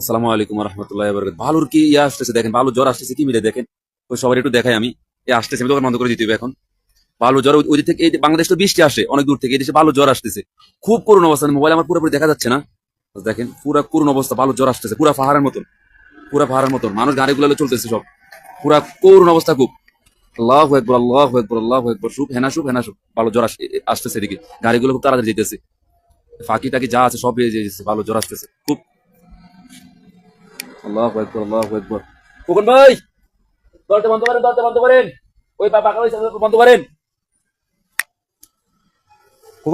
আসসালামু আলাইকুম রহমতুল্লাহ ভালোর কি ইয়ে আসতেছে দেখেন ভালো জ্বর আসতেছে, কি মিলে দেখেন? ওই সবার একটু দেখাই আমি। এ আসতেছে, আমি দোকান বন্ধ করে দিতে হবে এখন। ভালো জ্বর, ওই- থেকে, এই বাংলাদেশ তো বৃষ্টি আসে, অনেক দূর থেকে, এই দেশে ভালো জ্বর আসতেছে। খুব করুণ অবস্থা মোবাইল আমার পুরোপুরি দেখা যাচ্ছে না। দেখেন, পুরা করুণ অবস্থা ভালো জ্বর আসতেছে, পুরা পাহাড়ের মতন। পুরা পাহাড়ের মতন, মানুষ গাড়িগুলো চলতেছে সব। পুরা করুণ অবস্থা খুব। আল্লাহ একবার আল্লাহ একবার আল্লাহ একবার সুপ হেনা সুপ হেনা সুপ ভালো জ্বর আসতেছে এদিকে। গাড়িগুলো খুব তাড়াতাড়ি যেতেছে। ফাঁকি টাকি যা আছে সব ভালো জ্বর আসতেছে। খুব আল্লাহ একবার আল্লাহ ভাই, দরজা বন্ধ করেন, দরজা বন্ধ করেন। ওই বন্ধ করেন।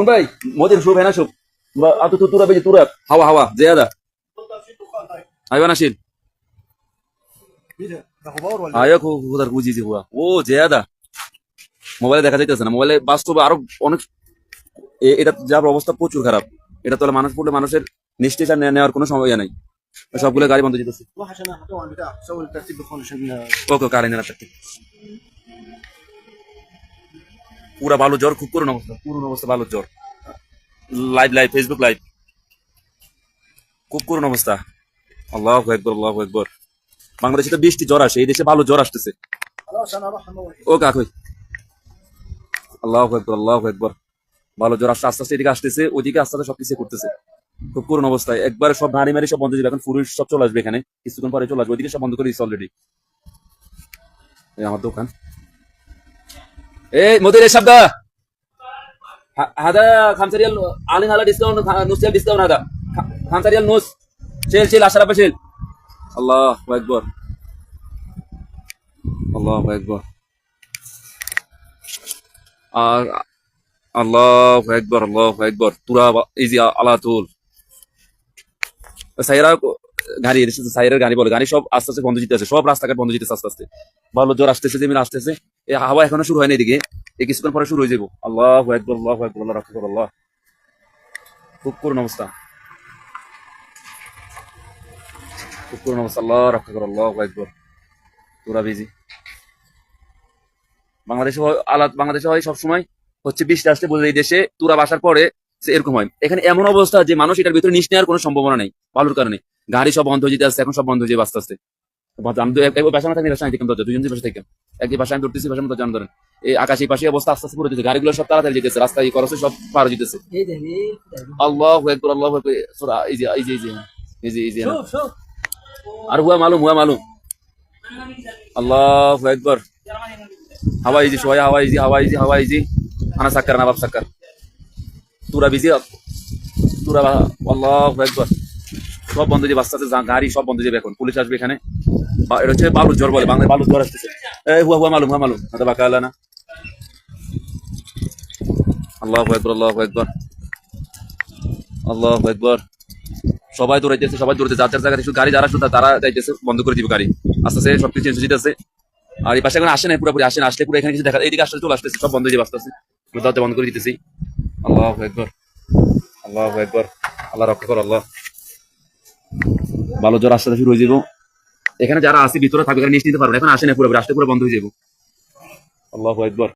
ভাই শুভ হ্যাঁ শুভ তু, তুরা, বেজে, তুরা। হাওয়া হাওয়া মোবাইলে দেখা যাইতেছে না। মোবাইলে বাস্তবে আরও অনেক এটা যার অবস্থা প্রচুর খারাপ। এটা তাহলে মানুষ পড়লে মানুষের নিশ্চয় নেওয়ার কোনো সময় নাই। সবগুলো গাড়ি বন্ধ যেতেছে। ওকে ওকে আড়াই টাকা পুরা ভালো জ্বর খুব করুন অবস্থা করুন অবস্থা ভালো জ্বর। লাইভ লাইভ ফেসবুক লাইভ খুব করুন অবস্থা। আল্লাহ একবার আল্লাহ একবার বাংলাদেশে তো বৃষ্টি জ্বর আসে এই দেশে ভালো জ্বর আসতেছে। ও কাকুই আল্লাহ একবার আল্লাহ একবার ভালো জ্বর আসতে আস্তে আস্তে এদিকে আসতেছে ওইদিকে আস্তে আস্তে সবকিছু করতেছে। খুব করুন অবস্থায় একবার সব নারী মারি সব বন্ধ হয়ে যাবে এখন পুরুষ সব চলে আসবে এখানে কিছুক্ষণ পরে চলে আসবে ওইদিকে সব বন্ধ করে দিচ্ছে অলরেডি আমার দোকান এই মদির শব্দ هذا خمسة ريال علينا على ديسكاونت نص ريال ديسكاونت هذا خ- خمسة ريال نص شيل شيل 10 بشيل الله اكبر الله اكبر আর আল্লাহ একবার আল্লাহ একবার তুরা ইজি আলা তুল সাইরা গাড়ি সাইরের গাড়ি বলে, গাড়ি সব আস্তে আস্তে বন্ধ যেতেছে সব রাস্তাঘাট বন্ধ যেতেছে আস্তে আস্তে। ভালো জ্বর আসতেছে যেমন আসতেছে এই হাওয়া এখনও শুরু হয়নি এদিকে এই কিছুক্ষণ পরে শুরু হয়ে যাব। আল্লাহ আল্লাহ আল্লাহ খুব করুন অবস্থা। বিজি বাংলাদেশে আলাদ বাংলাদেশে হয় সবসময় হচ্ছে বৃষ্টি আসতে বলে এই দেশে তুরা বাসার পরে এরকম হয়। এখানে এমন অবস্থা যে মানুষ এটার ভিতরে নিশ নেওয়ার কোনো সম্ভাবনা নেই বালুর কারণে গাড়ি সব বন্ধ হয়ে যেতে এখন সব বন্ধ হয়ে যাবে আস্তে আস্তে আমি তো একবার না থাকি দরজা দুজন একই আমি ধরতেছি পাশে অবস্থা আস্তে আস্তে যেতে গাড়িগুলো সব তাড়াতাড়ি যেতেছে রাস্তায় করছে সব পার যেতেছে আল্লাহ আর হুয়া মালুম হুয়া মালুম। আল্লাহ একবার হাওয়াইজি সবাই হাওয়াইজি হাওয়াইজি হাওয়াইজি। আনা সাক্কার না বাপ সাক্কার। তুরা বিজি তুরা আল্লাহ একবার সব বন্ধ আস্তে আস্তে যা- গাড়ি সব বন্ধ যাবে এখন। পুলিশ আসবে এখানে। এটা হচ্ছে বালুর জ্বর বলে, বাংলায় বালুর জ্বর আসতেছে। এই হুয়া হুয়া মালুম হুয়া মালুম। বাঁকা আল্লাহ আল্লাহ একবার আল্লাহ একবার আল্লাহ একবার সবাই দৌড়াইতেছে, সবাই দৌড়াইতে যার যার গাড়ি, যারা শুধু তারা যাইতেছে, বন্ধ করে দিবে গাড়ি। আস্তে আস্তে সব কিছু চেঞ্জ যেতেছে। আর এই পাশে এখন আসে না পুরোপুরি আসে না, আসলে পুরো এখানে কিছু দেখা এইদিকে আসলে চলে আসতেছে, সব বন্ধ হয়ে যাবে বন্ধ করে দিতেছি। আল্লাহ একবার আল্লাহ একবার আল্লাহ রক্ষা কর আল্লাহ ভালো জ্বর আস্তে শুরু হয়ে যাব। এখানে যারা আছে, ভিতরে থাকবে এখানে নিশ্চিত পারবে এখন আসে না পুরো রাস্তা পুরো বন্ধ হয়ে যাব। আল্লাহ একবার